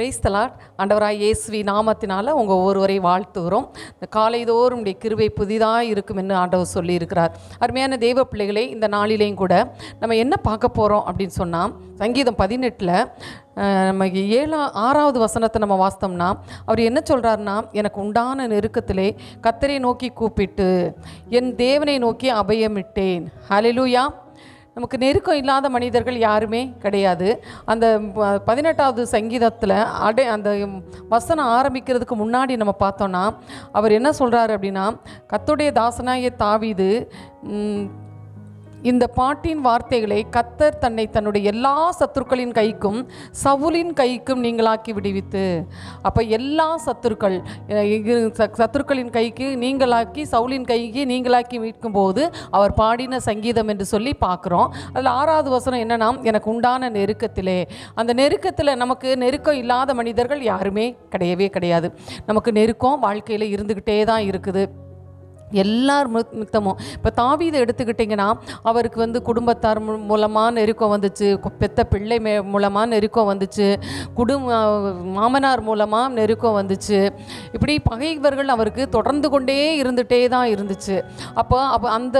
Price தலாட் ஆண்டவராய் இயேசுவி நாமத்தினால் உங்கள் ஒவ்வொருவரை வாழ்த்துகிறோம். இந்த காலைதோறும் உடைய கிருவை புதிதாக இருக்கும் என்று ஆண்டவர் சொல்லியிருக்கிறார். அருமையான தெய்வ பிள்ளைகளை இந்த நாளிலேயும் கூட நம்ம என்ன பார்க்க போகிறோம் அப்படின்னு சொன்னால் சங்கீதம் பதினெட்டில் நம்ம ஏழா ஆறாவது வசனத்தை நம்ம வாசித்தோம்னா அவர் என்ன சொல்கிறாருன்னா எனக்கு உண்டான நெருக்கத்திலே கத்தரை நோக்கி கூப்பிட்டு என் தேவனை நோக்கி அபயமிட்டேன். ஹலிலூயா நமக்கு நெருக்கம் இல்லாத மனிதர்கள் யாருமே கிடையாது. அந்த ப- பதினெட்டாவது சங்கீதத்தில் அடை அந்த வசனம் ஆரம்பிக்கிறதுக்கு முன்னாடி நம்ம பார்த்தோன்னா அவர் என்ன சொல்கிறாரு அப்படின்னா கத்துடைய தாசனாய தாவிது இந்த பாட்டின் வார்த்தைகளை கத்தர் தன்னை தன்னுடைய எல்லா சத்துருக்களின் கைக்கும் சவுலின் கைக்கும் நீங்களாக்கி விடுவித்து அப்போ எல்லா சத்துருக்கள் ச- சத்துருக்களின் கைக்கு நீங்களாக்கி சவுலின் கைக்கு நீங்களாக்கி விற்கும்போது அவர் பாடின சங்கீதம் என்று சொல்லி பார்க்குறோம். அதில் ஆறாவது வசனம் என்னன்னா எனக்கு உண்டான நெருக்கத்திலே. அந்த நெருக்கத்தில் நமக்கு நெருக்கம் இல்லாத மனிதர்கள் யாருமே கிடையவே கிடையாது. நமக்கு நெருக்கம் வாழ்க்கையில் இருந்துக்கிட்டே தான் இருக்குது. எல்லார் மித்தமும். இப்போ தாவீதை எடுத்துக்கிட்டிங்கன்னா அவருக்கு வந்து குடும்பத்தார் மூ மூலமாக நெருக்கம் வந்துச்சு. பெத்த பிள்ளை மே மூலமாக நெருக்கம் வந்துச்சு. குடும்ப மாமனார் மூலமாக நெருக்கம் வந்துச்சு. இப்படி பகைவர்கள் அவருக்கு தொடர்ந்து கொண்டே இருந்துகிட்டே தான் இருந்துச்சு. அப்போ அப்போ அந்த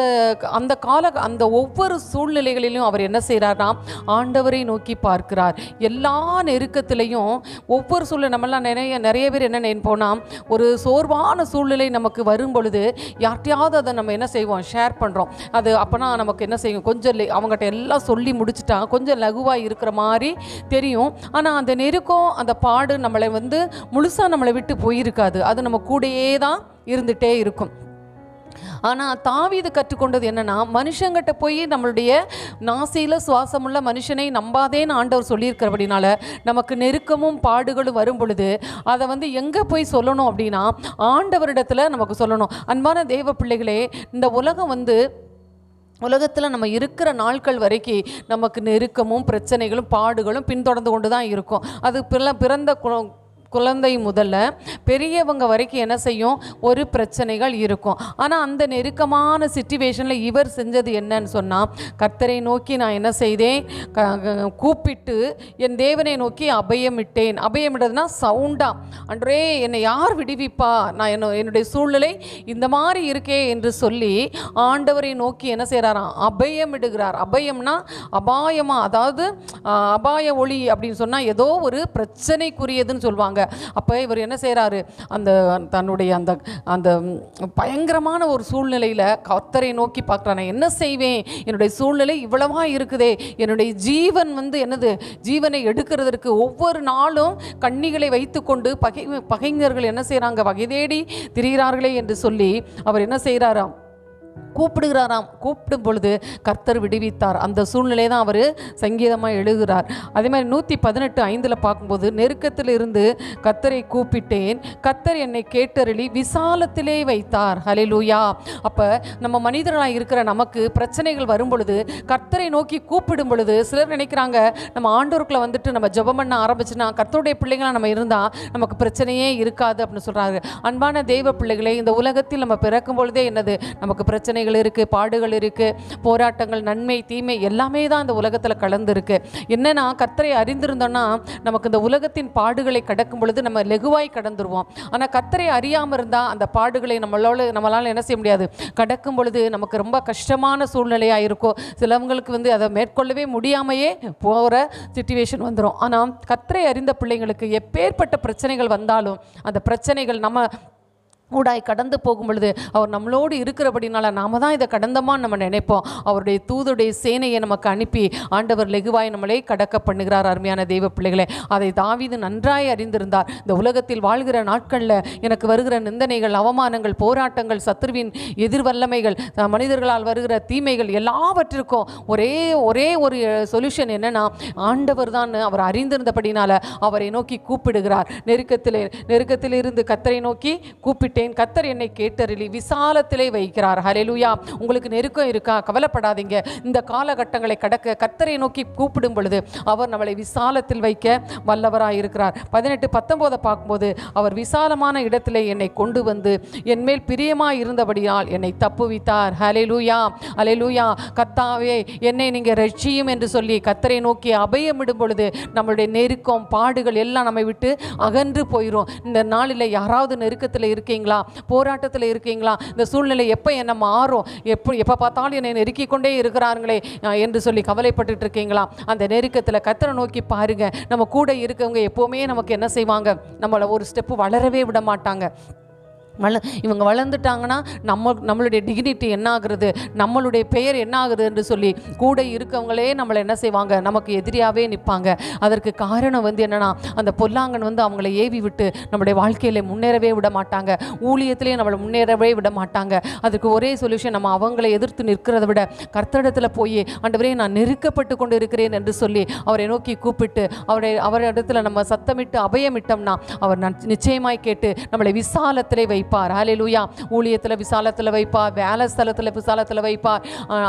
அந்த கால அந்த ஒவ்வொரு சூழ்நிலைகளிலும் அவர் என்ன செய்கிறார்னா ஆண்டவரை நோக்கி பார்க்கிறார். எல்லா நெருக்கத்திலையும் ஒவ்வொரு சூழ்நிலை நம்மளாம் நிறைய நிறைய பேர் என்ன நினைப்போம்னா ஒரு சோர்வான சூழ்நிலை நமக்கு வரும் பொழுது யார்கிட்டையாவது அதை நம்ம என்ன செய்வோம்? ஷேர் பண்ணுறோம் அது அப்போனா நமக்கு என்ன செய்யும்? கொஞ்சம் லே- அவங்ககிட்ட எல்லாம் சொல்லி முடிச்சிட்டா கொஞ்சம் லகுவாக இருக்கிற மாதிரி தெரியும். ஆனால் அந்த நெருக்கம் அந்த பாடு நம்மளை வந்து முழுசாக நம்மளை விட்டு போயிருக்காது. அது நம்ம கூடயே தான் இருந்துகிட்டே இருக்கும். ஆனால் தாவீது கற்றுக்கொண்டது என்னென்னா மனுஷங்கிட்ட போய் நம்மளுடைய நாசியில் சுவாசமுள்ள மனுஷனை நம்பாதேன்னு ஆண்டவர் சொல்லியிருக்கிறபடினால நமக்கு நெருக்கமும் பாடுகளும் வரும் பொழுது அதை வந்து எங்கே போய் சொல்லணும் அப்படின்னா ஆண்டவரிடத்தில் நமக்கு சொல்லணும். அன்பான தேவ பிள்ளைகளே இந்த உலகம் வந்து உலகத்தில் நம்ம இருக்கிற நாட்கள் வரைக்கும் நமக்கு நெருக்கமும் பிரச்சனைகளும் பாடுகளும் பின்தொடர்ந்து கொண்டு தான் இருக்கும். அது பிற பிறந்த கு- குழந்தை முதல்ல பெரியவங்க வரைக்கும் என்ன செய்யும்? ஒரு பிரச்சனைகள் இருக்கும். ஆனால் அந்த நெருக்கமான சுச்சுவேஷனில் இவர் செஞ்சது என்னன்னு சொன்னால் கர்த்தரை நோக்கி நான் என்ன செய்தேன்? க- கூப்பிட்டு என் தேவனை நோக்கி அபயமிட்டேன். அபயமிடுறதுனா சவுண்டா அன்றே என்னை யார் விடுவிப்பா? நான் என்ன என்னுடைய சூழ்நிலை இந்த மாதிரி இருக்கே என்று சொல்லி ஆண்டவரை நோக்கி என்ன செய்கிறாராம் அபயமிடுகிறார். அபயம்னா அபாயமா அதாவது அபாய ஒளி அப்படின்னு சொன்னால் ஏதோ ஒரு பிரச்சனைக்குரியதுன்னு சொல்லுவாங்க. அப்போ இவர் என்ன செய்கிறாரு அந்த தன்னுடைய அந்த அந்த பயங்கரமான ஒரு சூழ்நிலையில் கத்தரை நோக்கி பார்க்குறான் நான் என்ன செய்வேன்? என்னுடைய சூழ்நிலை இவ்வளவா இருக்குதே. என்னுடைய ஜீவன் வந்து என்னது? ஜீவனை எடுக்கிறதற்கு ஒவ்வொரு நாளும் கண்ணிகளை வைத்துக்கொண்டு பகை பகைஞர்கள் என்ன செய்கிறாங்க வகை தேடி திரிகிறார்களே என்று சொல்லி அவர் என்ன செய்கிறாராம் கூப்பிடுகிறாராம். கூப்பிடும் பொழுது கர்த்தர் விடுவித்தார். அந்த சூழ்நிலை தான் அவர் சங்கீதமாக எழுதுகிறார். அதே மாதிரி நூற்றி பதினெட்டு ஐந்தில் பார்க்கும்போது நெருக்கத்தில் இருந்து கர்த்தரை கூப்பிட்டேன். கர்த்தர் என்னை கேட்டருளி விசாலத்திலே வைத்தார். ஹலிலூயா அப்போ நம்ம மனிதர்களாக இருக்கிற நமக்கு பிரச்சனைகள் வரும் பொழுது கர்த்தரை நோக்கி கூப்பிடும் பொழுது சிலர் நினைக்கிறாங்க நம்ம ஆண்டோருக்குள்ள வந்துட்டு நம்ம ஜெபம் பண்ண ஆரம்பிச்சுன்னா கர்த்தருடைய பிள்ளைங்களா நம்ம இருந்தால் நமக்கு பிரச்சனையே இருக்காது அப்படின்னு சொல்கிறாரு அன்பான தெய்வ பிள்ளைகளை இந்த உலகத்தில் நம்ம பிறக்கும் பொழுதே என்னது? நமக்கு பிரச்சனைகள் இருக்குது பாடுகள் இருக்குது போராட்டங்கள் நன்மை தீமை எல்லாமே தான் இந்த உலகத்தில் கலந்துருக்கு. என்னென்னா கர்த்தரை அறிந்திருந்தோன்னா நமக்கு இந்த உலகத்தின் பாடுகளை கடக்கும் பொழுது நம்ம லெகுவாய் கடந்துருவோம். ஆனால் கர்த்தரை அறியாமல் இருந்தால் அந்த பாடுகளை நம்மளால் நம்மளால் என்ன செய்ய முடியாது? கடக்கும் பொழுது நமக்கு ரொம்ப கஷ்டமான சூழ்நிலையாக இருக்கும். சிலவங்களுக்கு வந்து அதை மேற்கொள்ளவே முடியாமையே போகிற சுச்சுவேஷன் வந்துடும் ஆனால் கத்தரை அறிந்த பிள்ளைங்களுக்கு எப்பேற்பட்ட பிரச்சனைகள் வந்தாலும் அந்த பிரச்சனைகள் நம்ம ஊடாய் கடந்து போகும் பொழுது அவர் நம்மளோடு இருக்கிறபடினால நாம தான் இதை கடந்தமான்னு நம்ம நினைப்போம். அவருடைய தூதுடைய சேனையை நமக்கு அனுப்பி ஆண்டவர் லெகுவாய் நம்மளே கடக்க பண்ணுகிறார் அருமையான தெய்வ பிள்ளைகளே. அதை தாவிது நன்றாய் அறிந்திருந்தார். இந்த உலகத்தில் வாழ்கிற நாட்களில் எனக்கு வருகிற நிந்தனைகள் அவமானங்கள் போராட்டங்கள் சத்ருவின் எதிர்வல்லமைகள் மனிதர்களால் வருகிற தீமைகள் எல்லாவற்றிற்கும் ஒரே ஒரே ஒரு சொல்யூஷன் என்னன்னா ஆண்டவர் தான் அவர் அறிந்திருந்தபடினால அவரை நோக்கி கூப்பிடுகிறார். நெருக்கத்தில் நெருக்கத்தில் இருந்து கத்தரை நோக்கி கூப்பிட்டு விட்டேன் கத்தர் என்னை கேட்டறிலி விசாலத்திலே வைக்கிறார். ஹalleluya. உங்களுக்கு நெருக்கம் இருக்கா? கவலைப்படாதீங்க. இந்த காலகட்டங்களை கடக்க கத்தரை நோக்கி கூப்பிடும் பொழுது அவர் நம்மளை விசாலத்தில் வைக்க வல்லவராக இருக்கிறார். பதினெட்டு பத்தொம்போதை பார்க்கும்போது அவர் விசாலமான இடத்திலே என்னை கொண்டு வந்து என் மேல் பிரியமாய் இருந்தபடியால் என்னை தப்புவித்தார். ஹalleluya. ஹalleluya. கத்தாவே என்னை நீங்க ரட்சியும் என்று சொல்லி கத்தரை நோக்கி அபயமிடும் பொழுது நம்மளுடைய நெருக்கம் பாடுகள் எல்லாம் நம்மை விட்டு அகன்று போயிடும் இந்த நாளில் யாராவது நெருக்கத்தில் இருக்கீங்களா? போராட்டத்தில் இருக்கீங்களா? இந்த சூழ்நிலை எப்போ என்ன மாறும்? எப்போ எப்போ பார்த்தாலும் என்னை நெருக்கி கொண்டே இருக்கிறார்களே என்று சொல்லி கவலைப்பட்டுட்டு இருக்கீங்களா? அந்த நெருக்கத்தில் கத்தரை நோக்கி பாருங்க. நம்ம கூட இருக்கவங்க எப்போவுமே நமக்கு என்ன செய்வாங்க? நம்மளை ஒரு ஸ்டெப்பு வளரவே விட மாட்டாங்க வள இவங்க வளர்ந்துட்டாங்கன்னா நம்ம நம்மளுடைய டிகினிட்டி என்ன ஆகுறது நம்மளுடைய பெயர் என்ன ஆகுது என்று சொல்லி கூட இருக்கவங்களே நம்மளை என்ன செய்வாங்க? நமக்கு எதிரியாகவே நிற்பாங்க. அதற்கு காரணம் வந்து என்னென்னா அந்த பொல்லாங்கன் வந்து அவங்கள ஏவி விட்டு நம்மளுடைய வாழ்க்கையில் முன்னேறவே விட மாட்டாங்க. ஊழியத்திலே நம்மளை முன்னேறவே விட மாட்டாங்க. அதுக்கு ஒரே சொல்யூஷன் நம்ம அவங்களை எதிர்த்து நிற்கிறத விட கர்த்தடத்தில் போய் ஆண்டவரே நான் நெருக்கப்பட்டு கொண்டு இருக்கிறேன் என்று சொல்லி அவரை நோக்கி கூப்பிட்டு அவரை அவரிடத்துல நம்ம சத்தமிட்டு அபயமிட்டோம்னா அவர் நிச்சயமாய் கேட்டு நம்மளை விசாலத்திலே வைப்பார். ஹலெலுயா ஊழியத்தில் விசாலத்தில் வைப்பார். வேலை ஸ்தலத்தில் விசாலத்தில் வைப்பார்.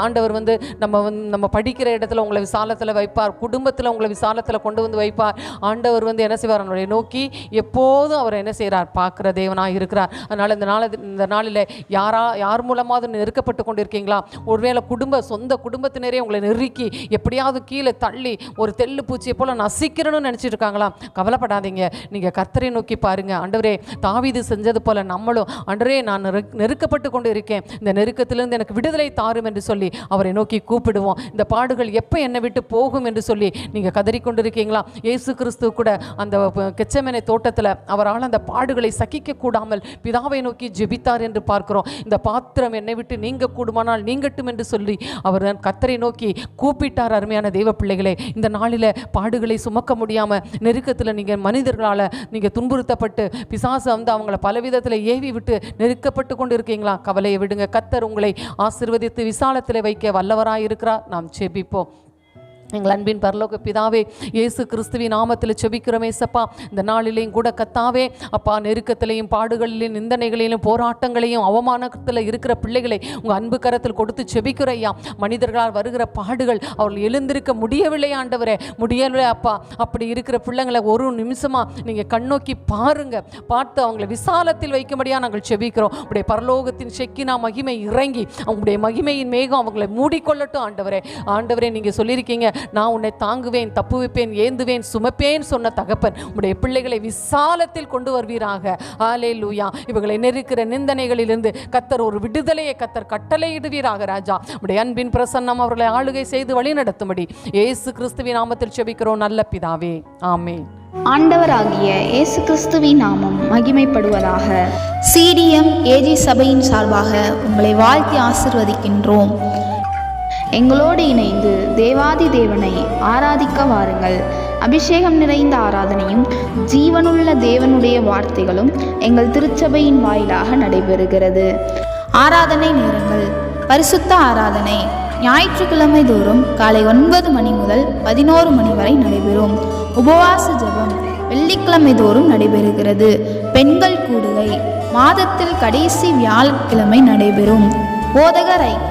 ஆண்டவர் வந்து நம்ம வந்து நம்ம படிக்கிற இடத்துல உங்களை விசாலத்தில் வைப்பார். குடும்பத்தில் உங்களை விசாலத்தில் கொண்டு வந்து வைப்பார். ஆண்டவர் வந்து என்ன செய்வார்? அவனுடைய நோக்கி எப்போதும் அவர் என்ன செய்கிறார் பார்க்குற தேவனாக இருக்கிறார். அதனால் இந்த நாள் இந்த நாளில் யாரா யார் மூலமாவது நெருக்கப்பட்டு கொண்டு இருக்கீங்களா ஒருவேளை குடும்ப சொந்த குடும்பத்தினரே உங்களை நெருக்கி எப்படியாவது கீழே தள்ளி ஒரு தெள்ளு பூச்சியை போல நசிக்கிறேன்னு நினச்சிட்டு இருக்காங்களா? கவலைப்படாதீங்க. நீங்கள் கர்த்தரை நோக்கி பாருங்கள் ஆண்டவரே தாவிது செஞ்சது போல் நம்ம நம்மளும் அன்றே நான் நெருக்- நெருக்கப்பட்டு கொண்டு இருக்கேன் இந்த நெருக்கத்திலிருந்து எனக்கு விடுதலை தாரும் என்று சொல்லி அவரை நோக்கி கூப்பிடுவோம். இந்த பாடுகள் எப்போ என்னை விட்டு போகும் என்று சொல்லி நீங்கள் கதறிக்கொண்டு இருக்கீங்களா இயேசு கிறிஸ்து கூட அந்த ப- கெச்சமேனை தோட்டத்தில் அவரால் அந்த பாடுகளை சகிக்க கூடாமல் பிதாவை நோக்கி ஜெபித்தார் என்று பார்க்கிறோம். இந்த பாத்திரம் என்னை விட்டு நீங்க கூடுமானால் நீங்கட்டும் என்று சொல்லி அவர் கத்தரை நோக்கி கூப்பிட்டார். அருமையான தெய்வ பிள்ளைகளே இந்த நாளில் பாடுகளை சுமக்க முடியாமல் நெருக்கத்தில் நீங்கள் மனிதர்களால் நீங்கள் துன்புறுத்தப்பட்டு பிசாசு வந்து அவங்கள பலவிதத்தில் ஏவி விட்டு நெருக்கப்பட்டு கொண்டு இருக்கீங்களா கவலையை விடுங்க. கத்தர் உங்களை ஆசீர்வதித்து விசாலத்தில் வைக்க வல்லவராய் இருக்கிறார் நாம் செபிப்போம் எங்கள் அன்பின் பரலோக பிதாவே இயேசு கிறிஸ்துவின் நாமத்தில் செபிக்கிறோமே சப்பா. இந்த நாளிலேயும் கூட கத்தாவே அப்பா நெருக்கத்திலையும் பாடுகளிலும் நிந்தனைகளிலும் போராட்டங்களையும் அவமானத்தில் இருக்கிற பிள்ளைகளை உங்கள் அன்பு கரத்தில் கொடுத்து செபிக்கிற ஐயா. மனிதர்களால் வருகிற பாடுகள் அவர்கள் எழுந்திருக்க முடியவில்லை ஆண்டவரே. முடியவில்லை அப்பா. அப்படி இருக்கிற பிள்ளைங்களை ஒரு நிமிஷமாக நீங்கள் கண்ணோக்கி பாருங்க. பார்த்து அவங்களை விசாலத்தில் வைக்கும்படியாக நாங்கள் செபிக்கிறோம். உடைய பரலோகத்தின் செக்கினா மகிமை இறங்கி அவங்களுடைய மகிமையின் மேகம் அவங்களை மூடிக்கொள்ளட்டும் ஆண்டவரே. ஆண்டவரே நீங்கள் சொல்லியிருக்கீங்க நான் உன்னை தாங்குவேன் தப்புவிப்பேன் ஏந்துவேன் சுமப்பேன் சொன்ன தகப்பன் உடைய பிள்ளைகளை விசாலத்தில் கொண்டு வருவீராக. ஆலே லூயா இவர்களை நெருக்கிற நிந்தனைகளிலிருந்து கத்தர் ஒரு விடுதலையை கத்தர் கட்டளையிடுவீராக ராஜா. உடைய அன்பின் பிரசன்னம் அவர்களை ஆளுகை செய்து வழி நடத்தும்படி ஏசு கிறிஸ்துவின் நாமத்தில் செபிக்கிறோம் நல்ல பிதாவே. ஆமே ஆண்டவராகிய இயேசு கிறிஸ்துவின் நாமம் மகிமைப்படுவதாக. சிடிஎம் ஏஜி சபையின் சார்பாக உங்களை வாழ்த்தி ஆசிர்வதிக்கின்றோம். எங்களோடு இணைந்து தேவாதி தேவனை ஆராதிக்க வாருங்கள். அபிஷேகம் நிறைந்த ஆராதனையும் ஜீவனுள்ள தேவனுடைய வார்த்தைகளும் எங்கள் திருச்சபையின் வாயிலாக நடைபெறுகிறது. ஆராதனை நேரங்கள். பரிசுத்த ஆராதனை. ஞாயிற்றுக்கிழமை தோறும் காலை ஒன்பது மணி முதல் பதினோரு மணி வரை நடைபெறும். உபவாச ஜெபம் வெள்ளிக்கிழமை தோறும் நடைபெறுகிறது. பெண்கள் கூடுகை. மாதத்தில் கடைசி வியாழக்கிழமை நடைபெறும். போதகர் ஐக்கியம்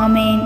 ஆமேன்